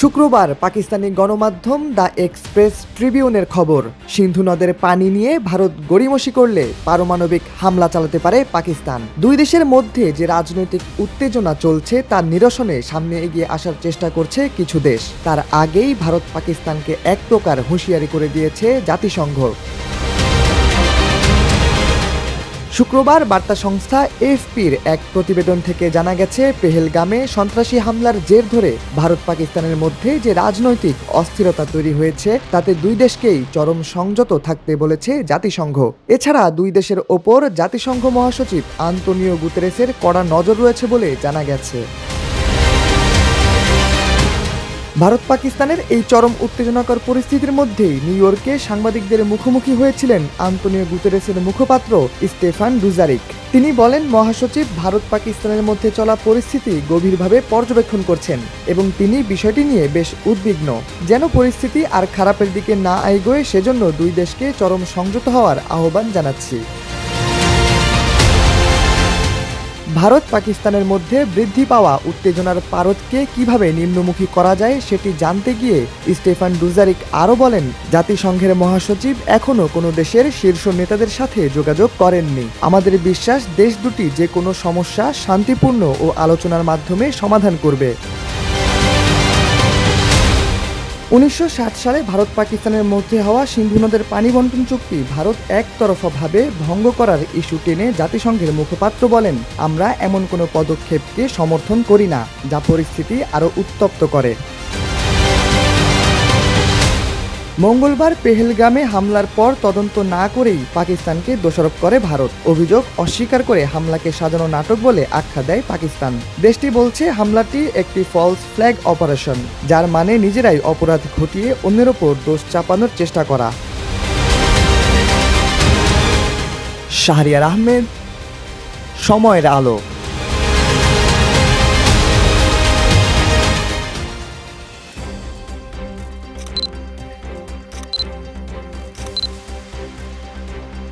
শুক্রবার পাকিস্তানি গণমাধ্যম the express ট্রিবিউনের খবর। সিন্ধু নদের পানি নিয়ে ভারত গড়িমসি করলে পারমাণবিক হামলা চালাতে পারে পাকিস্তান। দুই দেশের মধ্যে যে রাজনৈতিক উত্তেজনা চলছে, তার নিরসনে সামনে এগিয়ে আসার চেষ্টা করছে কিছু দেশ। তার আগেই ভারত পাকিস্তানকে এক প্রকার হুঁশিয়ারি করে দিয়েছে জাতিসংঘ। শুক্রবার বার্তা সংস্থা এফপির এক প্রতিবেদন থেকে জানা গেছে, পেহেলগামে সন্ত্রাসী হামলার জের ধরে ভারত পাকিস্তানের মধ্যে যে রাজনৈতিক অস্থিরতা তৈরি হয়েছে, তাতে দুই দেশকেই চরম সংযত থাকতে বলেছে জাতিসংঘ। এছাড়া দুই দেশের ওপর জাতিসংঘ মহাসচিব আন্তোনিও গুতেরেসের কড়া নজর রয়েছে বলে জানা গেছে। ভারত পাকিস্তানের এই চরম উত্তেজনাকর পরিস্থিতির মধ্যেই নিউ ইয়র্কে সাংবাদিকদের মুখোমুখি হয়েছিলেন আন্তোনিও গুতেরেসের মুখপাত্র স্টেফান ডুজারিক। তিনি বলেন, মহাসচিব ভারত পাকিস্তানের মধ্যে চলা পরিস্থিতি গভীরভাবে পর্যবেক্ষণ করছেন এবং তিনি বিষয়টি নিয়ে বেশ উদ্বিগ্ন। যেন পরিস্থিতি আর খারাপের দিকে না এগোয় সেজন্য দুই দেশকে চরম সংযত হওয়ার আহ্বান জানাচ্ছি। ভারত পাকিস্তানের মধ্যে বৃদ্ধি পাওয়া উত্তেজনার পারদকে কীভাবে নিম্নমুখী করা যায় সেটি জানতে গিয়ে স্টেফান ডুজারিক আরও বলেন, জাতিসংঘের মহাসচিব এখনও কোনো দেশের শীর্ষ নেতাদের সাথে যোগাযোগ করেননি। আমাদের বিশ্বাস, দেশ দুটি যে কোনো সমস্যা শান্তিপূর্ণ ও আলোচনার মাধ্যমে সমাধান করবে। উনিশশো ষাট সালে ভারত পাকিস্তানের মধ্যে হওয়া সিন্ধু নদের পানি বন্টন চুক্তি ভারত একতরফাভাবে ভঙ্গ করার ইস্যু টেনে জাতিসংঘের মুখপাত্র বলেন, আমরা এমন কোনো পদক্ষেপকে সমর্থন করি না, যা পরিস্থিতি আরও উত্তপ্ত করে। মঙ্গলবার পেহেলগামে হামলার পর তদন্ত না করেই পাকিস্তানকে দোষারোপ করে ভারত। অভিযোগ অস্বীকার করে হামলাকে সাজানো নাটক বলে আখ্যা দেয় পাকিস্তান। দেশটি বলছে হামলাটি একটি ফলস ফ্ল্যাগ অপারেশন যার মানে নিজেরাই অপরাধ ঘটিয়ে অন্যের ওপর দোষ চাপানোর চেষ্টা করা। শাহরিয়ার আহমেদ, সময়ের আলো।